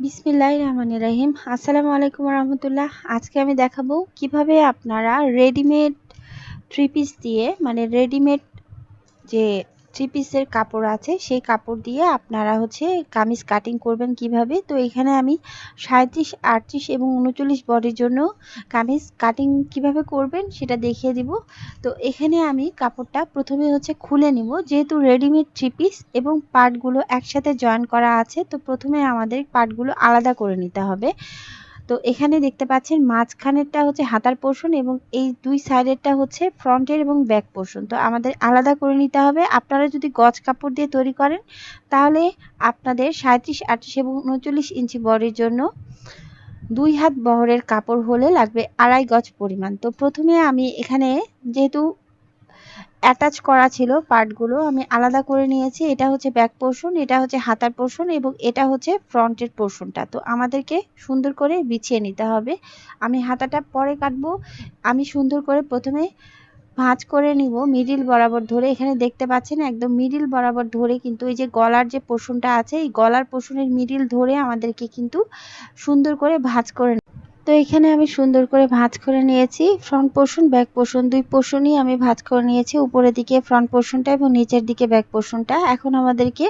বিসমিল্লাহ রহমান রাহিম। আসসালামু আলাইকুম রহমতুল্লাহ। আজকে আমি দেখাবো কীভাবে আপনারা রেডিমেড থ্রি পিস দিয়ে মানে রেডিমেড যে থ্রি পিসের কাপড় আছে, সেই কাপড় দিয়ে আপনারা হচ্ছে কামিজ কাটিং করবেন কীভাবে? তো এখানে আমি সাঁত্রিশ আটত্রিশ এবং উনচল্লিশ বডির জন্য কামিজ কাটিং কীভাবে করবেন সেটা দেখিয়ে দিব। তো এখানে আমি কাপড়টা প্রথমে হচ্ছে খুলে নিব, যেহেতু রেডিমেড থ্রি পিস এবং পার্টগুলো একসাথে জয়েন করা আছে, তো প্রথমে আমাদের পার্টগুলো আলাদা করে নিতে হবে। তো এখানে দেখতে পাচ্ছেন মাঝখানেরটা হচ্ছে হাতার পোর্শন এবং এই দুই সাইডেরটা হচ্ছে ফ্রন্টের এবং ব্যাক পোর্শন তো আমাদের আলাদা করে নিতে হবে। আপনারা যদি গজ কাপড় দিয়ে তৈরি করেন, তাহলে আপনাদের সাঁত্রিশ আটত্রিশ এবং উনচল্লিশ ইঞ্চি বডির জন্য দুই হাত বহরের কাপড় হলে লাগবে আড়াই গজ পরিমাণ। তো প্রথমে আমি এখানে যেহেতু অ্যাটাচ করা ছিল পার্টগুলো, আমি আলাদা করে নিয়েছি। এটা হচ্ছে ব্যাক পোর্শন এটা হচ্ছে হাতার পোর্শন এবং এটা হচ্ছে ফ্রন্টের পোর্শনটা তো আমাদেরকে সুন্দর করে বিছিয়ে নিতে হবে। আমি হাতাটা পরে কাটবো। আমি সুন্দর করে প্রথমে ভাঁজ করে নিব মিডিল বরাবর ধরে। এখানে দেখতে পাচ্ছেন একদম মিডিল বরাবর ধরে কিন্তু এই যে গলার যে পোর্শনটা আছে, এই গলার পোর্শনের মিডিল ধরে আমাদেরকে কিন্তু সুন্দর করে ভাঁজ করে তো এখানে আমি সুন্দর করে ভাঁজ করে নিয়েছি। ফ্রন্ট পোর্শন ব্যাক পোর্শন দুই পোর্শনই আমি ভাঁজ করে নিয়েছি। উপরের দিকে ফ্রন্ট পোর্শনটা এবং নিচের দিকে ব্যাক পোর্শনটা এখন আমাদেরকে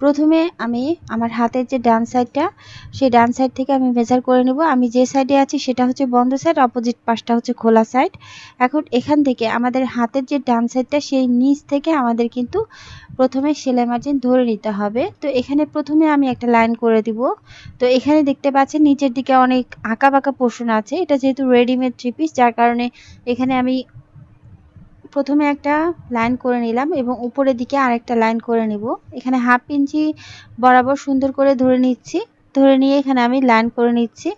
প্রথমে আমি আমার হাতের যে ডান সাইডটা সেই ডান সাইড থেকে আমি মেজার করে নেব। আমি যে সাইডে আছি সেটা হচ্ছে বন্ধ সাইড অপোজিট পাশটা হচ্ছে খোলা সাইড এখন এখান থেকে আমাদের হাতের যে ডান সাইডটা সেই নিচ থেকে আমাদের কিন্তু প্রথমে সেলাই মার্জিন ধরে নিতে হবে। তো এখানে প্রথমে আমি একটা লাইন করে দিব। তো এখানে দেখতে পাচ্ছেন, নিচের দিকে অনেক আঁকা বাঁকা পোর্শন আছে। এটা যেহেতু রেডিমেড থ্রি পিস যার কারণে এখানে আমি প্রথমে একটা লাইন করে নিলাম এবং উপরের দিকে আরেকটা লাইন করে নিব। এখানে হাফ ইঞ্চি বরাবর সুন্দর করে ধরে নিচ্ছি। ধরে নিয়ে এখানে আমি লাইন করে নিচ্ছি।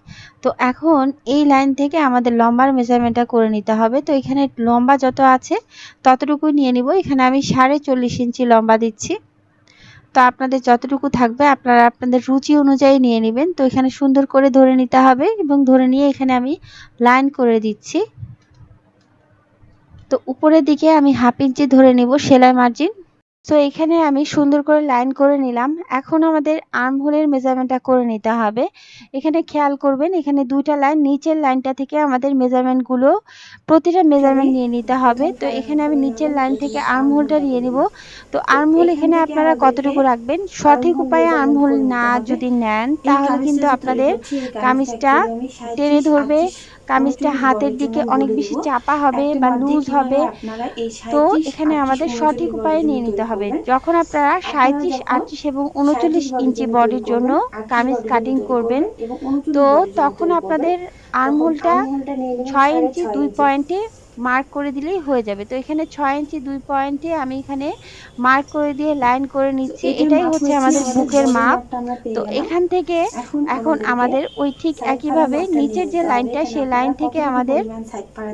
তো এখন এই লাইন থেকে আমাদের লম্বার মেজারমেন্টটা করে নিতে হবে। তো এখানে লম্বা যত আছে ততটুকু নিয়ে নিব। এখানে আমি সাড়ে চল্লিশ ইঞ্চি লম্বা দিচ্ছি। তো আপনাদের যতটুকু থাকবে, আপনারা আপনাদের রুচি অনুযায়ী নিয়ে নেবেন। তো এখানে সুন্দর করে ধরে নিতে হবে এবং ধরে নিয়ে এখানে আমি লাইন করে দিচ্ছি। তো উপরের দিকে আমি হাফ ইঞ্চি ধরে নেব সেলাই মার্জিন তো এখানে আমি সুন্দর করে লাইন করে নিলাম। এখন আমাদের আর্মহোলের মেজারমেন্টটা করে নিতে হবে। এখানে খেয়াল করবেন, এখানে দুইটা লাইন নিচের লাইনটা থেকে আমাদের মেজারমেন্টগুলো প্রতিটা মেজারমেন্ট নিয়ে নিতে হবে। তো এখানে আমি নিচের লাইন থেকে আর্মহোলটা নিয়ে নিব। তো আর্মহোল এখানে আপনারা কতটুকু রাখবেন? সঠিক উপায়ে আর্মহোল না যদি নেন, তাহলে কিন্তু আপনাদের কামিজটা টেনে ধরবে। কামিজটা হাতের দিকে অনেক বেশি চাপা হবে বা লুজ হবে। তো এখানে আমাদের সঠিক উপায়ে নিয়ে নিতে হবে। যখন আপনারা সাঁত্রিশ আটত্রিশ এবং উনচল্লিশ ইঞ্চি বডির জন্য কামিজ কাটিং করবেন তো তখন আপনাদের আর্মহোলটা ছয় ইঞ্চি দুই পয়েন্টে মার্ক করে দিলেই হয়ে যাবে। তো এখানে ছয় ইঞ্চি দুই পয়েন্টে আমি এখানে মার্ক করে দিয়ে লাইন করে নিচ্ছি। এটাই হচ্ছে আমাদের বুকের মাপ। তো এখান থেকে এখন আমাদের ওই ঠিক একইভাবে নিচের যে লাইনটা সেই লাইন থেকে আমাদের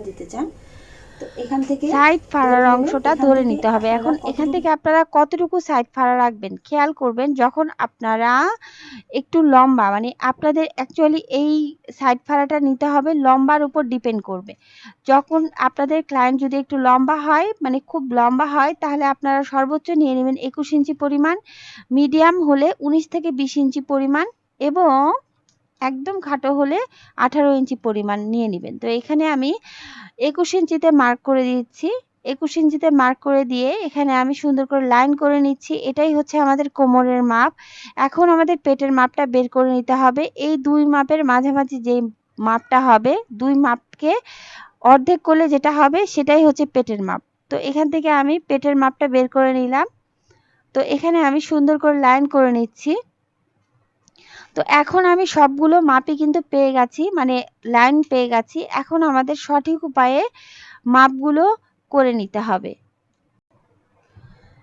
দিতে চান? এখান থেকে সাইড ফাড়ার অংশটা ধরে নিতে হবে। এখন এখান থেকে আপনারা কতটুকু সাইড ফাড়া রাখবেন? খেয়াল করবেন যখন আপনারা একটু লম্বা মানে আপনাদের অ্যাকচুয়ালি এই সাইড ফাড়াটা নিতে হবে লম্বার উপর ডিপেন্ড করবে। যখন আপনাদের ক্লায়েন্ট যদি একটু লম্বা হয় মানে খুব লম্বা হয় তাহলে আপনারা সর্বোচ্চ নিয়ে নেবেন একুশ ইঞ্চি পরিমাণ মিডিয়াম হলে উনিশ থেকে বিশ ইঞ্চি পরিমাণ এবং একদম খাটো হলে আঠারো ইঞ্চি পরিমাণ নিয়ে নেবেন। তো এখানে আমি একুশ ইঞ্চিতে মার্ক করে দিচ্ছি। একুশ ইঞ্চিতে মার্ক করে দিয়ে এখানে আমি সুন্দর করে লাইন করে নিচ্ছি। এটাই হচ্ছে আমাদের কোমরের মাপ। এখন আমাদের পেটের মাপটা বের করে নিতে হবে। এই দুই মাপের মাঝামাঝি যে মাপটা হবে, দুই মাপকে অর্ধেক করলে যেটা হবে সেটাই হচ্ছে পেটের মাপ। তো এখান থেকে আমি পেটের মাপটা বের করে নিলাম। তো এখানে আমি সুন্দর করে লাইন করে নিচ্ছি। তো এখন আমি সবগুলো মাপই কিন্তু পেয়ে গেছি মানে লাইন পেয়ে গেছি। এখন আমাদের সঠিক উপায়ে মাপগুলো করে নিতে হবে।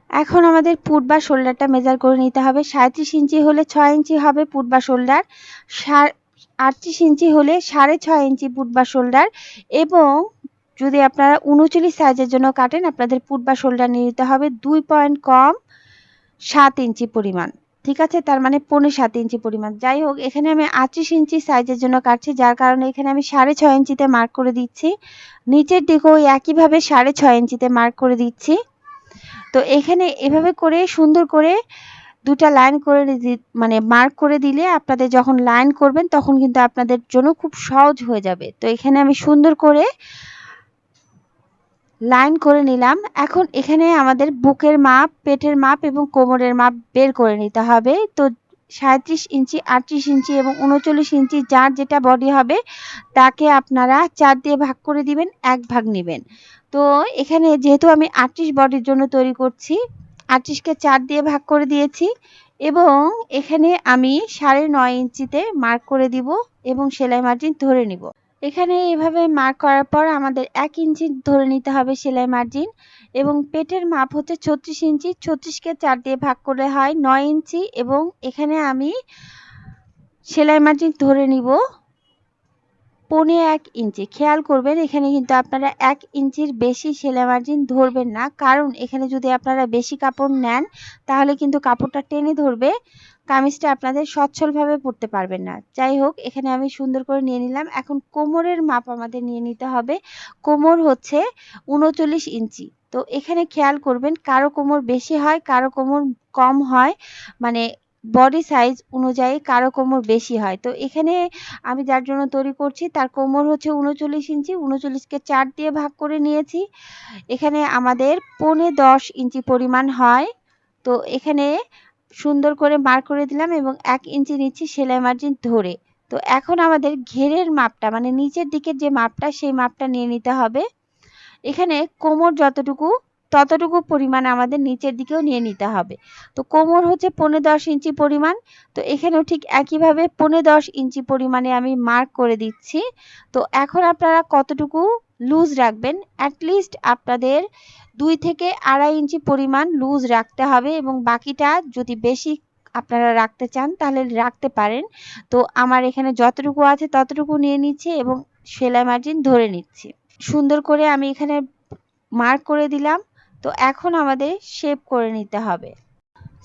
এখন আমাদের পুট বা শোল্ডারটা মেজার করে নিতে হবে। সাঁত্রিশ ইঞ্চি হলে ছয় ইঞ্চি হবে পুট বা শোল্ডার আটত্রিশ ইঞ্চি হলে সাড়ে ছয় ইঞ্চি পুট বা শোল্ডার এবং যদি আপনারা উনচল্লিশ সাইজের জন্য কাটেন, আপনাদের পুট বা শোল্ডার নিয়ে নিতে হবে দুই পয়েন্ট কম সাত ইঞ্চি পরিমাণ। ঠিক আছে? তার মানে পনেরো সাত ইঞ্চি পরিমাণ। যাই হোক, এখানে আমি আটত্রিশ ইঞ্চি সাইজের জন্য কাটছি, যার কারণে এখানে আমি সাড়ে ছয় ইঞ্চিতে মার্ক করে দিচ্ছি। নিচের দিকেও একইভাবে সাড়ে ছয় ইঞ্চিতে মার্ক করে দিচ্ছি। তো এখানে এভাবে করে, সুন্দর করে দুটা লাইন করে মানে মার্ক করে দিলে আপনাদের যখন লাইন করবেন, তখন কিন্তু আপনাদের জন্য খুব সহজ হয়ে যাবে। তো এখানে আমি সুন্দর করে লাইন করে নিলাম। এখন এখানে আমাদের বুকের মাপ, পেটের মাপ এবং কোমরের মাপ বের করে নিতে হবে। তো সাঁত্রিশ ইঞ্চি, আটত্রিশ ইঞ্চি এবং উনচল্লিশ ইঞ্চি যার যেটা বডি হবে, তাকে আপনারা চার দিয়ে ভাগ করে দিবেন, এক ভাগ নেবেন। তো এখানে যেহেতু আমি আটত্রিশ বডির জন্য তৈরি করছি আটত্রিশকে চার দিয়ে ভাগ করে দিয়েছি এবং এখানে আমি সাড়ে নয় ইঞ্চিতে মার্ক করে দিব এবং সেলাই মার্জিন ধরে নিব। এখানে এভাবে মার্ক করার পর আমাদের এক ইঞ্চি ধরে নিতে হবে সেলাই মার্জিন এবং পেটের মাপ হচ্ছে ছত্রিশ ইঞ্চি। ছত্রিশকে চার দিয়ে ভাগ করলে হয় নয় ইঞ্চি এবং এখানে আমি সেলাই মার্জিন ধরে নিব পৌনে এক ইঞ্চি। খেয়াল করবেন, এখানে কিন্তু আপনারা এক ইঞ্চির বেশি সেলাই মার্জিন ধরবেন না। কারণ এখানে যদি আপনারা বেশি কাপড় নেন, তাহলে কিন্তু কাপড়টা টেনে ধরবে। কামিজটা আপনাদের সচ্ছলভাবে পরতে পারবেন না। যাই হোক, এখানে আমি সুন্দর করে নিয়ে নিলাম। এখন কোমরের মাপ আমাদের নিয়ে নিতে হবে। কোমর হচ্ছে উনচল্লিশ ইঞ্চি। তো এখানে খেয়াল করবেন, কারও কোমর বেশি হয়, কারও কোমর কম হয় মানে বডি সাইজ অনুযায়ী কারও কোমর বেশি হয়। তো এখানে আমি যার জন্য তৈরি করছি, তার কোমর হচ্ছে উনচল্লিশ ইঞ্চি। উনচল্লিশকে চার দিয়ে ভাগ করে নিয়েছি। এখানে আমাদের পৌনে দশ ইঞ্চি পরিমাণ হয়। তো এখানে সুন্দর করে মার্ক করে দিলাম এবং এক ইঞ্চি নিচ্ছি সেলাই মার্জিন ধরে। তো এখন আমাদের ঘেরের মাপটা মানে নিচের দিকের যে মাপটা, সেই মাপটা নিয়ে নিতে হবে। এখানে কোমর যতটুকু, ততটুকু পরিমাণ আমাদের নিচের দিকেও নিয়ে নিতে হবে। তো কোমর হচ্ছে পৌনে দশ ইঞ্চি পরিমাণ। তো এখানেও ঠিক একইভাবে পৌনে দশ ইঞ্চি পরিমাণে আমি মার্ক করে দিচ্ছি। তো এখন আপনারা কতটুকু লুজ রাখবেন অ্যাটলিস্ট আপনাদের দুই থেকে আড়াই ইঞ্চি পরিমাণ লুজ রাখতে হবে এবং বাকিটা যদি বেশি আপনারা রাখতে চান, তাহলে রাখতে পারেন। তো আমার এখানে যতটুকু আছে ততটুকু নিয়ে নিচ্ছি এবং সেলাই মার্জিন ধরে নিচ্ছি। সুন্দর করে আমি এখানে মার্ক করে দিলাম। তো এখন আমাদের শেপ করে নিতে হবে।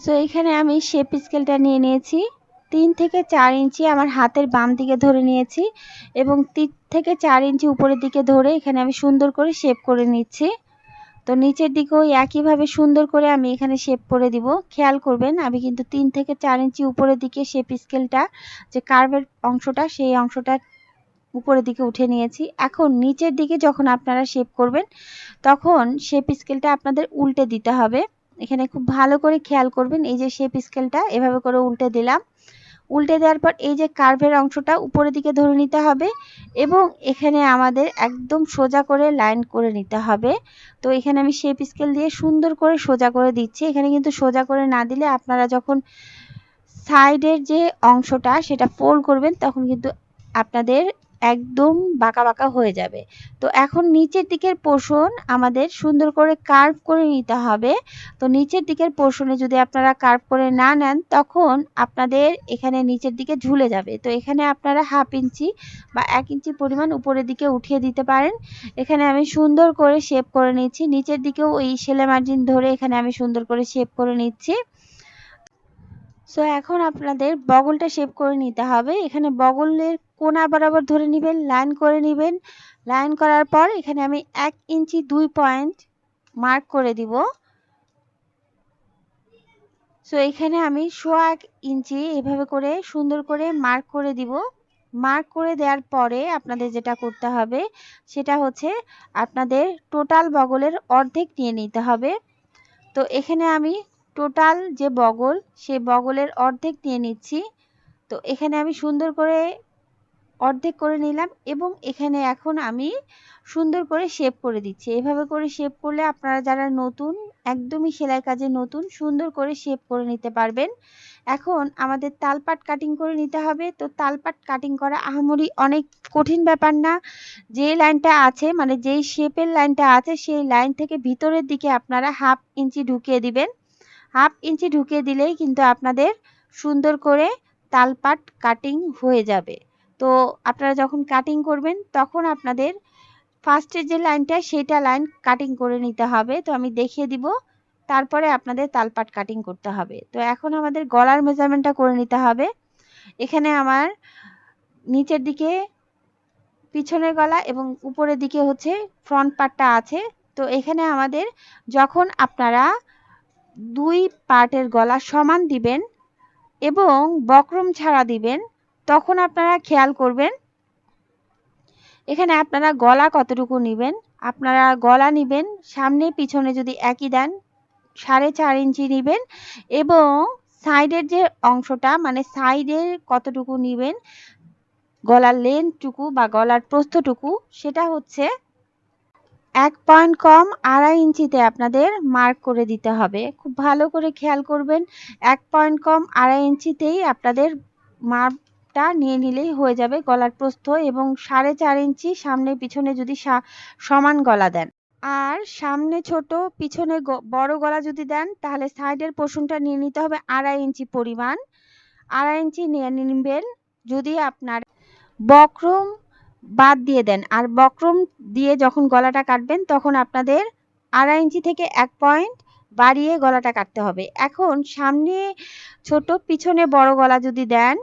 সো এখানে আমি শেপ স্কেলটা নিয়ে নিয়েছি। তিন থেকে চার ইঞ্চি আমার হাতের বাম দিকে ধরে নিয়েছি এবং তিন থেকে চার ইঞ্চি উপরের দিকে ধরে এখানে আমি সুন্দর করে শেপ করে নিচ্ছি। তো নিচের দিকেও একইভাবে সুন্দর করে আমি এখানে শেপ করে দিব। খেয়াল করবেন, আমি কিন্তু তিন থেকে চার ইঞ্চি উপরের দিকে শেপ স্কেলটা যে কার্ভের অংশটা, সেই অংশটা উপরের দিকে উঠে নিয়েছি। এখন নিচের দিকে যখন আপনারা শেপ করবেন, তখন শেপ স্কেলটা আপনাদের উল্টে দিতে হবে। এখানে খুব ভালো করে খেয়াল করবেন, এই যে শেপ স্কেলটা এভাবে করে উল্টে দিলাম। উল্টে দেওয়ার পর এই যে কার্ভের অংশটা উপরের দিকে ধরে নিতে হবে এবং এখানে আমাদের একদম সোজা করে লাইন করে নিতে হবে। তো এখানে আমি শেপ স্কেল দিয়ে সুন্দর করে সোজা করে দিচ্ছি। এখানে কিন্তু সোজা করে না দিলে আপনারা যখন সাইডের যে অংশটা সেটা ফোল্ড করবেন তখন কিন্তু আপনাদের একদম বাঁকা বাঁকা হয়ে যাবে। তো এখন নিচের দিকের পোষণ আমাদের সুন্দর করে কার্ভ করে নিতে হবে। তো নিচের দিকের পোর্শনে যদি আপনারা কার্ভ করে না নেন, তখন আপনাদের এখানে নিচের দিকে ঝুলে যাবে। তো এখানে আপনারা হাফ ইঞ্চি বা এক ইঞ্চি পরিমাণ উপরের দিকে উঠিয়ে দিতে পারেন। এখানে আমি সুন্দর করে শেপ করে নিচ্ছি। নিচের দিকেও ওই সেলাই মার্জিন ধরে এখানে আমি সুন্দর করে শেপ করে নিচ্ছি। সো এখন আপনাদের বগলটা শেপ করে নিতে হবে। এখানে বগলের কোনা বরাবর ধরে নেবেন লাইন করে নেবেন। লাইন করার পর এখানে আমি এক ইঞ্চি দুই পয়েন্ট মার্ক করে দিব। সো এখানে আমি সোয়া এক ইঞ্চি এভাবে করে সুন্দর করে মার্ক করে দিব। মার্ক করে দেওয়ার পরে আপনাদের যেটা করতে হবে, সেটা হচ্ছে আপনাদের টোটাল বগলের অর্ধেক নিয়ে নিতে হবে। তো, এখানে আমি টোটাল যে বগল, সে বগলের অর্ধেক নিয়ে নিচ্ছি। তো এখানে আমি সুন্দর করে অর্ধেক করে নিলাম এবং এখানে এখন আমি সুন্দর করে শেপ করে দিচ্ছি। এভাবে করে শেপ করলে আপনারা যারা নতুন, একদমই সেলাই কাজে নতুন, সুন্দর করে শেপ করে নিতে পারবেন। এখন আমাদের তালপাট কাটিং করে নিতে হবে। তো তালপাট কাটিং করা আহামরি অনেক কঠিন ব্যাপার না। যে লাইনটা আছে মানে যেই শেপের লাইনটা আছে, সেই লাইন থেকে ভিতরের দিকে আপনারা হাফ ইঞ্চি ঢুকিয়ে দিবেন। হাফ ইঞ্চি ঢুকিয়ে দিলেই কিন্তু আপনাদের সুন্দর করে তালপাট কাটিং হয়ে যাবে। তো আপনারা যখন কাটিং করবেন, তখন আপনাদের ফার্স্টের যে লাইনটা সেটা লাইন কাটিং করে নিতে হবে। তো আমি দেখিয়ে দিব, তারপরে আপনাদের তালপাট কাটিং করতে হবে। তো এখন আমাদের গলার মেজারমেন্টটা করে নিতে হবে। এখানে আমার নিচের দিকে, পিছনের গলা এবং উপরের দিকে হচ্ছে ফ্রন্ট পার্টটা আছে। তো এখানে আমাদের যখন আপনারা দুই পার্টের গলা সমান দিবেন এবং বক্রম ছাড়া দিবেন, তখন আপনারা খেয়াল করবেন। এখানে আপনারা গলা কতটুকু নেবেন? আপনারা গলা নেবেন, সামনে পিছনে যদি একই দেন, সাড়ে চার ইঞ্চি নেবেন এবং সাইডের যে অংশটা মানে সাইডের কতটুকু নেবেন, গলার লেন্থটুকু বা গলার প্রস্থটুকু, সেটা হচ্ছে এক পয়েন্ট কম আড়াই ইঞ্চিতে আপনাদের মার্ক করে দিতে হবে। খুব ভালো করে খেয়াল করবেন, এক পয়েন্ট কম আড়াই ইঞ্চিতেই আপনাদের মাপটা নিয়ে নিলেই হয়ে যাবে গলার প্রস্থ এবং সাড়ে চার ইঞ্চি সামনে পিছনে যদি সমান গলা দেন। আর সামনে ছোট, পিছনে বড় গলা যদি দেন, তাহলে সাইডের পোর্শনটা নিয়ে নিতে হবে আড়াই ইঞ্চি পরিমাণ। আড়াই ইঞ্চি নিয়ে নিবেন যদি আপনার বক্রম বাদ দিয়ে দেন। আর বক্রম দিয়ে যখন গলাটা কাটবেন, তখন আপনাদের আড়াই ইঞ্চি থেকে এক পয়েন্ট বাড়িয়ে গলাটা কাটতে হবে। এখন সামনে ছোট, পিছনে বড় গলা যদি দেন,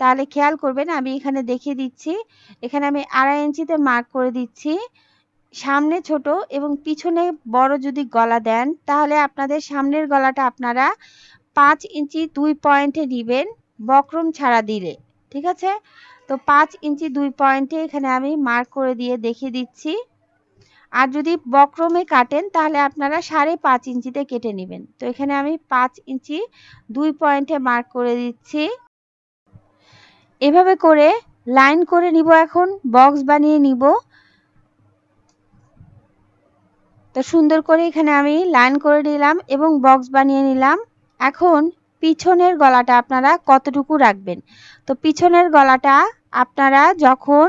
তাহলে খেয়াল করবেন, আমি এখানে দেখিয়ে দিচ্ছি। এখানে আমি আড়াই ইঞ্চিতে মার্ক করে দিচ্ছি। সামনে ছোট এবং পিছনে বড় যদি গলা দেন, তাহলে আপনাদের সামনের গলাটা আপনারা পাঁচ ইঞ্চি দুই পয়েন্টে নেবেন বক্রম ছাড়া দিলে। ঠিক আছে? তো পাঁচ ইঞ্চি দুই পয়েন্টে এখানে আমি মার্ক করে দিয়ে দেখিয়ে দিচ্ছি। আর যদি বক্রমে কাটেন, তাহলে আপনারা সাড়ে পাঁচ ইঞ্চিতে কেটে নেবেন। তো এখানে আমি পাঁচ ইঞ্চি দুই পয়েন্টে মার্ক করে দিচ্ছি। এভাবে করে লাইন করে নিব এখন বক্স বানিয়ে নিব। তো সুন্দর করে এখানে আমি লাইন করে নিলাম এবং বক্স বানিয়ে নিলাম। এখন পিছনের গলাটা আপনারা কতটুকু রাখবেন? তো পিছনের গলাটা আপনারা যখন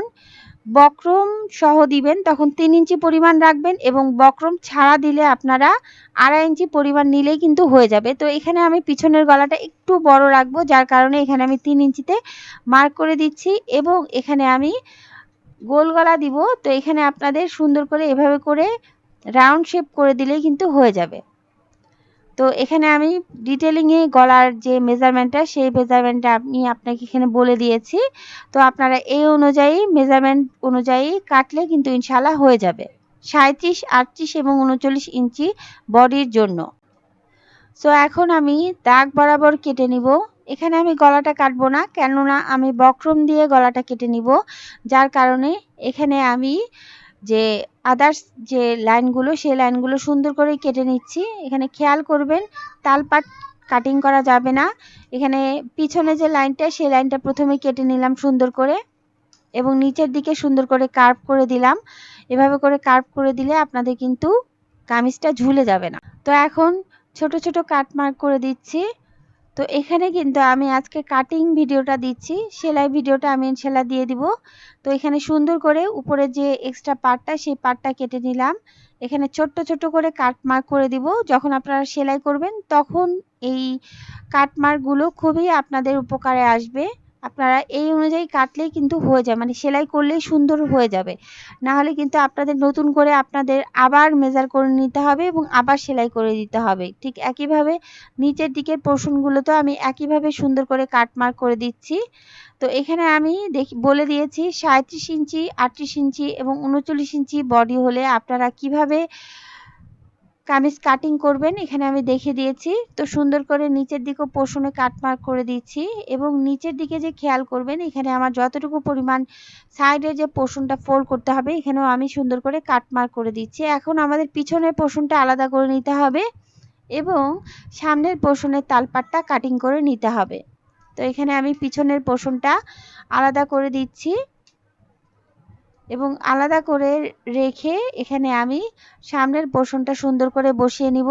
বক্রম সহ দিবেন, তখন তিন ইঞ্চি পরিমাণ রাখবেন এবং বক্রম ছাড়া দিলে আপনারা আড়াই ইঞ্চি পরিমাণ নিলেই কিন্তু হয়ে যাবে। তো এখানে আমি পিছনের গলাটা একটু বড় রাখব, যার কারণে এখানে আমি তিন ইঞ্চিতে মার্ক করে দিচ্ছি এবং এখানে আমি গোল গলা দিব। তো এখানে আপনাদের সুন্দর করে এভাবে করে রাউন্ড শেপ করে দিলেই কিন্তু হয়ে যাবে। তো এখানে আমি ডিটেলিংয়ে গলার যে মেজারমেন্টটা সেই মেজারমেন্টটা আমি আপনাকে এখানে বলে দিয়েছি। তো আপনারা এই অনুযায়ী মেজারমেন্ট অনুযায়ী কাটলে কিন্তু ইনশাল্লাহ হয়ে যাবে। সাঁত্রিশ আটত্রিশ এবং উনচল্লিশ ইঞ্চি বডির জন্য। সো এখন আমি দাগ বরাবর কেটে নিব। এখানে আমি গলাটা কাটবো না, কেননা আমি বক্রম দিয়ে গলাটা কেটে নিব। যার কারণে এখানে আমি যে আদার্স যে লাইনগুলো সেই লাইনগুলো সুন্দর করে কেটে নিচ্ছি। এখানে খেয়াল করবেন তালপাট কাটিং করা যাবে না। এখানে পিছনে যে লাইনটা সেই লাইনটা প্রথমে কেটে নিলাম সুন্দর করে এবং নিচের দিকে সুন্দর করে কার্ভ করে দিলাম। এভাবে করে কার্ভ করে দিলে আপনাদের কিন্তু কামিজটা ঝুলে যাবে না। তো এখন ছোট ছোট কাট মার্ক করে দিচ্ছি। তো এখানে কিন্তু আমি আজকে কাটিং ভিডিওটা দিচ্ছি। সেলাই ভিডিওটা আমি সেলাই দিয়ে দিব। তো এখানে সুন্দর করে উপরে যে এক্সট্রা পার্টটা সেই পার্টটা কেটে নিলাম। এখানে ছোট্ট ছোট্ট করে কাট মার্ক করে দিব। যখন আপনারা সেলাই করবেন, তখন এই কাট মার্কগুলো খুবই আপনাদের উপকারে আসবে। আপনারা এই অনুযায়ী কাটলেই কিন্তু হয়ে যায় মানে সেলাই করলেই সুন্দর হয়ে যাবে। না হলে কিন্তু আপনাদের নতুন করে আপনাদের আবার মেজার করে নিতে হবে এবং আবার সেলাই করে দিতে হবে। ঠিক একইভাবে নিচের দিকের পোর্শনগুলোতে আমি একইভাবে সুন্দর করে কাট মার্ক করে দিচ্ছি। তো এখানে আমি দেখি, বলে দিয়েছি সাঁত্রিশ ইঞ্চি, আটত্রিশ ইঞ্চি এবং উনচল্লিশ ইঞ্চি বডি হলে আপনারা কীভাবে কামিজ কাটিং করবেন, এখানে আমি দেখে দিয়েছি। তো সুন্দর করে নিচের দিকে পোষণে কাটমার্ক করে দিচ্ছি এবং নিচের দিকে যে খেয়াল করবেন, এখানে আমার যতটুকু পরিমাণ সাইডে যে পোষণটা ফোল্ড করতে হবে, এখানেও আমি সুন্দর করে কাটমার্ক করে দিচ্ছি। এখন আমাদের পিছনের পোষণটা আলাদা করে নিতে হবে এবং সামনের পোষণের তালপাটটা কাটিং করে নিতে হবে। তো এখানে আমি পিছনের পোষণটা আলাদা করে দিচ্ছি। এবং আলাদা করে রেখে এখানে আমি সামনের পোর্শনটা সুন্দর করে বসিয়ে নিব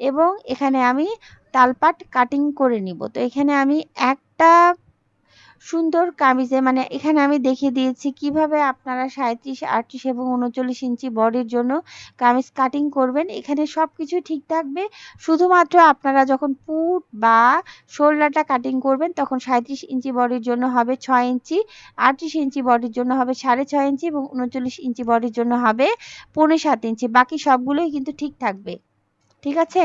এবং এখানে আমি তালপাট কাটিং করে নিব। তো এখানে আমি একটা সুন্দর কামিজে মানে এখানে আমি দেখিয়ে দিয়েছি কীভাবে আপনারা সাঁত্রিশ আটত্রিশ এবং উনচল্লিশ ইঞ্চি বডির জন্য কামিজ কাটিং করবেন। এখানে সব কিছু ঠিক থাকবে। শুধুমাত্র আপনারা যখন পুট বা শোল্ডারটা কাটিং করবেন, তখন সাঁত্রিশ ইঞ্চি বডির জন্য হবে ছয় ইঞ্চি, আটত্রিশ ইঞ্চি বডির জন্য হবে সাড়ে ছয় ইঞ্চি এবং উনচল্লিশ ইঞ্চি বডির জন্য হবে পৌনে সাত ইঞ্চি। বাকি সবগুলোই কিন্তু ঠিক থাকবে। ঠিক আছে?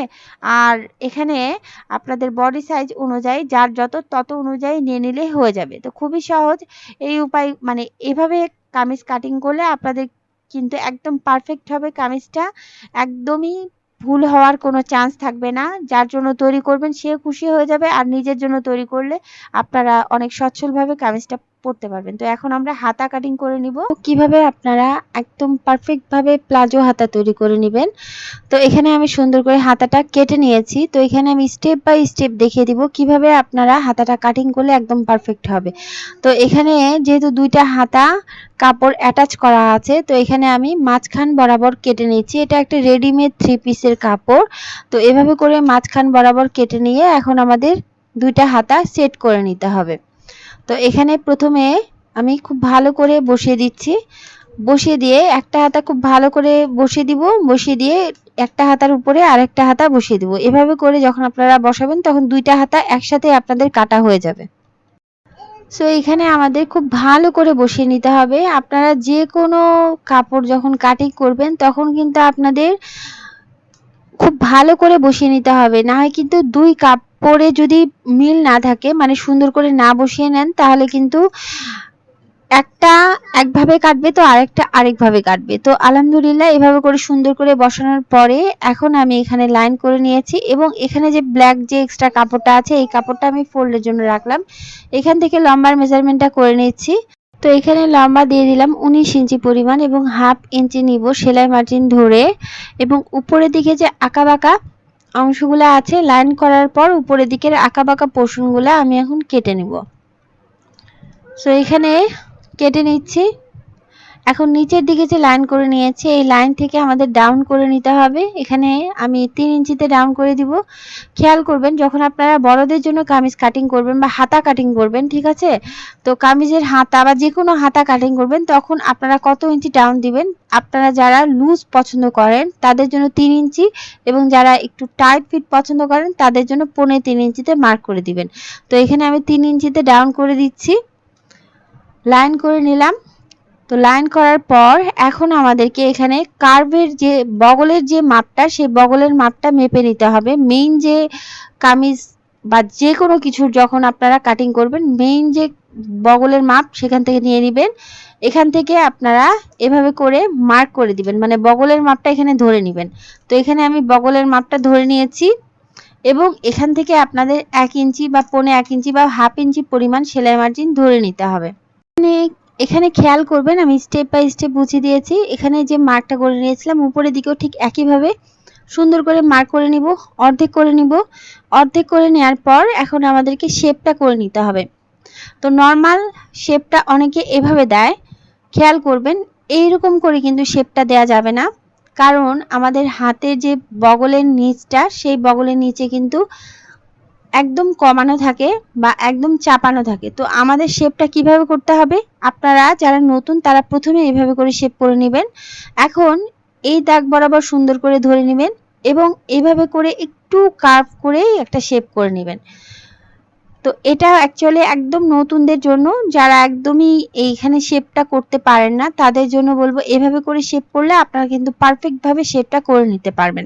আর এখানে আপনাদের বডি সাইজ অনুযায়ী যার যত, তত অনুযায়ী নিয়ে নিলে হয়ে যাবে। তো খুবই সহজ। এই উপায় মানে এভাবে কামিজ কাটিং করলে আপনাদের কিন্তু একদম পারফেক্ট হবে কামিজটা। একদমই ভুল হওয়ার কোনো চান্স থাকবে না। যার জন্য তৈরি করবেন, সে খুশি হয়ে যাবে। আর নিজের জন্য তৈরি করলে আপনারা অনেক সচ্ছলভাবে কামিজটা পরতে পারবেন। তো এখন আমরা হাতা কাটিং করে নিব। কীভাবে আপনারা একদম পারফেক্ট ভাবে প্লাজো হাতা তৈরি করে নেবেন? তো এখানে আমি সুন্দর করে হাতাটা কেটে নিয়েছি। তো এখানে আমি স্টেপ বাই স্টেপ দেখিয়ে দিব কীভাবে আপনারা হাতাটা কাটিং করলে একদম পারফেক্ট হবে। তো এখানে যেহেতু দুইটা হাতা কাপড় অ্যাটাচ করা আছে, তো এখানে আমি মাঝখান বরাবর কেটে নিয়েছি। এটা একটা রেডিমেড থ্রি পিসের কাপড়। তো এভাবে করে মাঝখান বরাবর কেটে নিয়ে এখন আমাদের দুইটা হাতা সেট করে নিতে হবে। তো এখানে প্রথমে আমি খুব ভালো করে বসিয়ে দিচ্ছি। বসিয়ে দিয়ে একটা হাতা খুব ভালো করে বসিয়ে দিব, বসিয়ে দিয়ে একটা হাতার উপরে আরেকটা হাতা বসিয়ে দিব। এভাবে করে যখন আপনারা বসাবেন তখন দুইটা হাতা একসাথে আপনাদের কাটা হয়ে যাবে। সো এখানে আমাদের খুব ভালো করে বসিয়ে নিতে হবে। আপনারা যে কোনো কাপড় যখন কাটিং করবেন তখন কিন্তু আপনাদের খুব ভালো করে বসিয়ে নিতে হবে। না হয় কিন্তু দুই কাপড়ে যদি মিল না থাকে মানে সুন্দর করে না বসিয়ে নেন, তাহলে কিন্তু একটা একভাবে কাটবে তো আরেকটা আরেকভাবে কাটবে। তো আলহামদুলিল্লাহ এভাবে করে সুন্দর করে বসানোর পরে এখন আমি এখানে লাইন করে নিয়েছি এবং এখানে যে ব্ল্যাক যে এক্সট্রা কাপড়টা আছে, এই কাপড়টা আমি ফোল্ডের জন্য রাখলাম। এখান থেকে লম্বার মেজারমেন্টটা করে নিচ্ছি। তো এখানে লম্বা দিয়ে দিলাম উনিশ ইঞ্চি পরিমাণ এবং হাফ ইঞ্চি নিব সেলাই মার্জিন ধরে এবং উপরের দিকে যে আঁকা বাঁকা অংশগুলো আছে লাইন করার পর উপরের দিকের আঁকা বাঁকা পোর্শনগুলো আমি এখন কেটে নেব। সো এখানে কেটে নিচ্ছি। এখন নিচের দিকে যে লাইন করে নিয়েছি, এই লাইন থেকে আমাদের ডাউন করে নিতে হবে। এখানে আমি তিন ইঞ্চিতে ডাউন করে দিব। খেয়াল করবেন, যখন আপনারা বড়দের জন্য কামিজ কাটিং করবেন বা হাতা কাটিং করবেন, ঠিক আছে? তো কামিজের হাতা বা যে কোনো হাতা কাটিং করবেন, তখন আপনারা কত ইঞ্চি ডাউন দিবেন? আপনারা যারা লুজ পছন্দ করেন, তাদের জন্য তিন ইঞ্চি এবং যারা একটু টাইট ফিট পছন্দ করেন, তাদের জন্য পৌনে তিন ইঞ্চিতে মার্ক করে দিবেন। তো এখানে আমি তিন ইঞ্চিতে ডাউন করে দিচ্ছি। লাইন করে নিলাম। তো লাইন করার পর এখন আমাদেরকে এখানে কার্ভের যে বগলের যে মাপটা, সেই বগলের মাপটা মেপে নিতে হবে। মেইন যে কামিজ বা যে কোনো কিছুর যখন আপনারা কাটিং করবেন মেইন যে বগলের মাপ সেখান থেকে নিয়ে নেবেন। এখান থেকে আপনারা এভাবে করে মার্ক করে দিবেন মানে বগলের মাপটা এখানে ধরে নেবেন। তো এখানে আমি বগলের মাপটা ধরে নিয়েছি এবং এখান থেকে আপনাদের এক ইঞ্চি বা পৌনে এক ইঞ্চি বা হাফ ইঞ্চি পরিমাণ সেলাই মার্জিন ধরে নিতে হবে। এখানে খেয়াল করবেন, আমি স্টেপ বাই স্টেপ বুঝিয়ে দিয়েছি। এখানে যে মার্কটা করে নিয়েছিলাম, উপরের দিকেও ঠিক একইভাবে সুন্দর করে মার্ক করে নিব, অর্ধেক করে নিব। অর্ধেক করে নেওয়ার পর এখন আমাদেরকে শেপটা করে নিতে হবে। তো নর্মাল শেপটা অনেকে এভাবে দেয়, খেয়াল করবেন, এইরকম করে কিন্তু শেপটা দেয়া যাবে না। কারণ আমাদের হাতের যে বগলের নিচটা, সেই বগলের নিচে কিন্তু একদম কমানো থাকে বা একদম চাপানো থাকে। তো আমাদের শেপটা কীভাবে করতে হবে? আপনারা যারা নতুন, তারা প্রথমে এইভাবে করে শেপ করে নেবেন। এখন এই দাগ বরাবর সুন্দর করে ধরে নেবেন এবং এইভাবে করে একটু কার্ভ করে একটা শেপ করে নেবেন। তো এটা অ্যাকচুয়ালি একদম নতুনদের জন্য, যারা একদমই এইখানে শেপটা করতে পারেন না, তাদের জন্য বলব এভাবে করে শেপ করলে আপনারা কিন্তু পারফেক্টভাবে শেপটা করে নিতে পারবেন।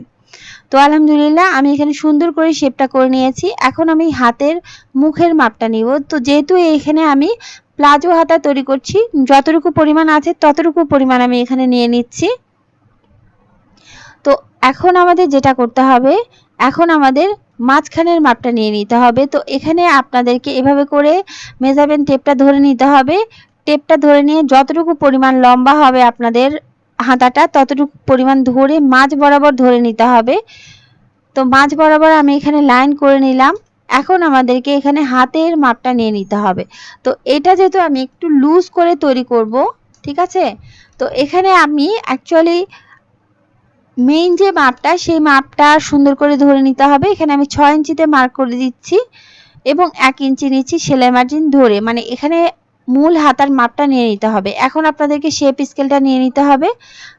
তো আলহামদুলিল্লাহ, আমি এখানে সুন্দর করে শেপটা করে নিয়েছি। এখন আমি হাতের মুখের মাপটা নিব। তো যেহেতু এখানে আমি প্লাজো হাতা তৈরি করছি, যতটুকু পরিমাণ আছে ততটুকু পরিমাণ আমি এখানে নিয়ে নিচ্ছি। তো এখন আমাদের যেটা করতে হবে, এখন আমাদের মাঝখানের মাপটা নিয়ে নিতে হবে। তো এখানে আপনাদেরকে এভাবে করে মেজারমেন্ট টেপটা ধরে নিতে হবে। টেপটা ধরে নিয়ে যতটুকু পরিমাণ লম্বা হবে আপনাদের হাতাটা ততটুকু পরিমাণ ধরে মাঝ বরাবর ধরে নিতে হবে। তো মাঝ বরাবর আমি এখানে লাইন করে নিলাম। এখন আমাদেরকে এখানে হাতের মাপটা নিয়ে নিতে হবে। তো এটা যেহেতু আমি একটু লুজ করে তৈরি করব, ঠিক আছে? তো এখানে আমি অ্যাকচুয়ালি মেইন যে মাপটা, সেই মাপটা সুন্দর করে ধরে নিতে হবে। এখানে আমি ছয় ইঞ্চিতে মার্ক করে দিচ্ছি এবং এক ইঞ্চি নিচ্ছি সেলাই মার্জিন ধরে। মানে এখানে মূল হাতার মাপটা নিয়ে নিতে হবে। এখন আপনাদেরকে শেপ স্কেলটা নিয়ে নিতে হবে।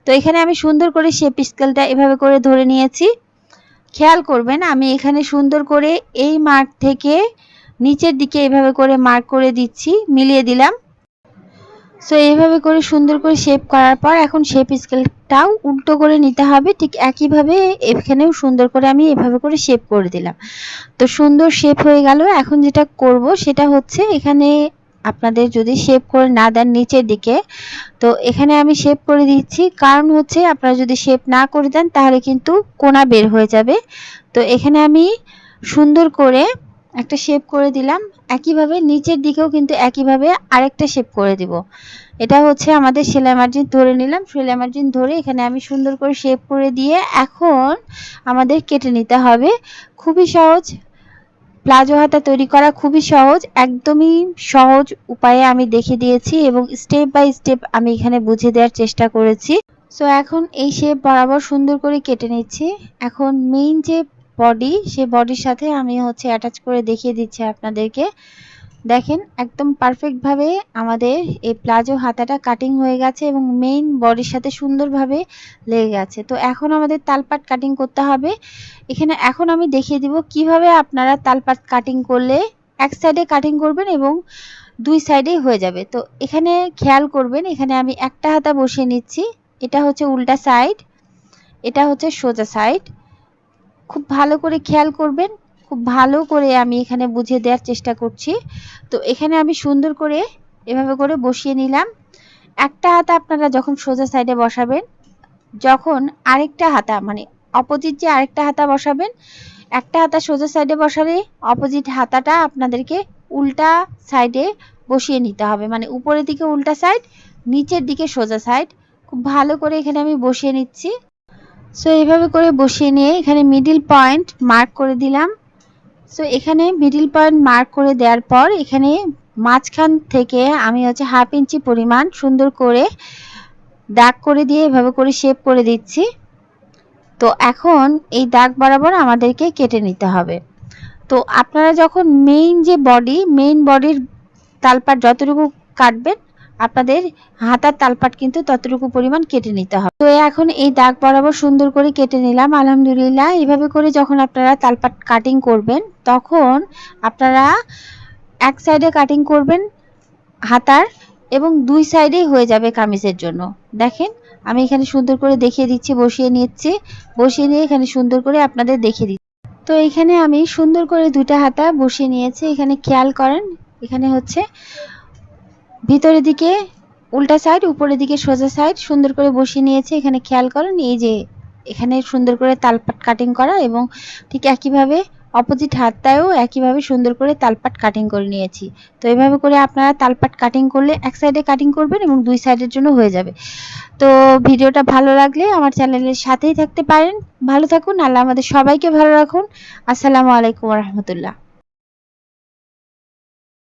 তো এখানে আমি সুন্দর করে শেপ স্কেলটা এভাবে করে ধরে নিয়েছি। খেয়াল করবেন, আমি এখানে সুন্দর করে এই মার্ক থেকে নিচের দিকে এভাবে করে মার্ক করে দিচ্ছি, মিলিয়ে দিলাম। সো এইভাবে করে সুন্দর করে শেপ করার পর এখন শেপ স্কেলটাও উল্টো করে নিতে হবে। ঠিক একইভাবে এখানেও সুন্দর করে আমি এভাবে করে শেপ করে দিলাম। তো সুন্দর শেপ হয়ে গেল। এখন যেটা করব সেটা হচ্ছে এখানে আপনাদের যদি শেপ করে না দেন নিচের দিকে, তো এখানে আমি শেপ করে দিচ্ছি। কারণ হচ্ছে আপনারা যদি শেপ না করে দেন, তাহলে কিন্তু কোনা বের হয়ে যাবে। তো এখানে আমি সুন্দর করে একটা শেপ করে দিলাম। একইভাবে নিচের দিকেও কিন্তু একইভাবে আরেকটা শেপ করে দিব। এটা হচ্ছে আমাদের সেলাই মার্জিন ধরে নিলাম। সেলাই মার্জিন ধরে এখানে আমি সুন্দর করে শেপ করে দিয়ে এখন আমাদের কেটে নিতে হবে। খুবই সহজ। প্লাজো হাতা তৈরি করা খুবই সহজ, একদমই সহজ উপায়ে আমি দেখে দিয়েছি এবং স্টেপ বাই স্টেপ আমি এখানে বুঝে দেওয়ার চেষ্টা করেছি। সো এখন এই শেপ বরাবর সুন্দর করে কেটে নিচ্ছি। এখন মেইন যে বডি সে বডির সাথে আমি হচ্ছে অ্যাটাচ করে দেখিয়ে দিচ্ছি আপনাদেরকে। দেখেন, একদম পারফেক্টভাবে আমাদের এই প্লাজো হাতাটা কাটিং হয়ে গেছে এবং মেইন বডির সাথে সুন্দরভাবে লেগে গেছে। তো এখন আমাদের তালপাট কাটিং করতে হবে। এখানে এখন আমি দেখিয়ে দিব কীভাবে আপনারা তালপাট কাটিং করলে এক সাইডে কাটিং করবেন এবং দুই সাইডেই হয়ে যাবে। তো এখানে খেয়াল করবেন, এখানে আমি একটা হাতা বসিয়ে নিচ্ছি। এটা হচ্ছে উল্টা সাইড এটা হচ্ছে সোজা সাইড খুব ভালো করে খেয়াল করবেন খুব ভালো করে আমি এখানে বুঝিয়ে দেওয়ার চেষ্টা করছি। তো এখানে আমি সুন্দর করে এভাবে করে বসিয়ে নিলাম। একটা হাতা আপনারা যখন সোজা সাইডে বসাবেন, যখন আরেকটা হাতা মানে অপোজিট যে আরেকটা হাতা বসাবেন, একটা হাতা সোজা সাইডে বসালে অপোজিট হাতাটা আপনাদেরকে উল্টা সাইডে বসিয়ে নিতে হবে। মানে উপরের দিকে উল্টা সাইড নিচের দিকে সোজা সাইড খুব ভালো করে এখানে আমি বসিয়ে নিচ্ছি। সো এইভাবে করে বসিয়ে নিয়ে এখানে মিডিল পয়েন্ট মার্ক করে দিলাম। সো এখানে মিডিল পয়েন্ট মার্ক করে দেওয়ার পর এখানে মাঝখান থেকে আমি হচ্ছে হাফ ইঞ্চি পরিমাণ সুন্দর করে দাগ করে দিয়ে এভাবে করে শেপ করে দিচ্ছি। তো এখন এই দাগ বরাবর আমাদেরকে কেটে নিতে হবে। তো আপনারা যখন মেইন যে বডি মেইন বডির তালপাট যতটুকু কাটবেন আপনাদের হাতার তালপাট কিন্তু ততটুকু পরিমাণ কেটে নিতে হবে। তো এখন এই দাগ বরাবর সুন্দর করে কেটে নিলাম। আলহামদুলিল্লাহ, এভাবে করে যখন আপনারা তালপাট কাটিং করবেন, তখন আপনারা এক সাইডে কাটিং করবেন হাতার এবং দুই সাইডেই হয়ে যাবে কামিজের জন্য। দেখেন, আমি এখানে সুন্দর করে দেখিয়ে দিচ্ছি, বসিয়ে নিচ্ছি, বসিয়ে নিয়ে এখানে সুন্দর করে আপনাদের দেখিয়ে দিচ্ছি। তো এখানে আমি সুন্দর করে দুটা হাতা বসিয়ে নিয়েছি। এখানে খেয়াল করেন, এখানে হচ্ছে ভিতরের দিকে উল্টা সাইড উপরের দিকে সোজা সাইড সুন্দর করে বসিয়ে নিয়েছি। এখানে খেয়াল করেন, এই যে এখানে সুন্দর করে তালপাট কাটিং করা এবং ঠিক একইভাবে অপোজিট হাতটায়ও একইভাবে সুন্দর করে তালপাট কাটিং করে নিয়েছি। তো এইভাবে করে আপনারা তালপাট কাটিং করলে এক সাইডে কাটিং করবেন এবং দুই সাইডের জন্য হয়ে যাবে। তো ভিডিওটা ভালো লাগলে আমার চ্যানেলের সাথেই থাকতে পারেন। ভালো থাকুন, আল্লাহ আমাদের সবাইকে ভালো রাখুন। আসসালামু আলাইকুম রহমতুল্লাহ।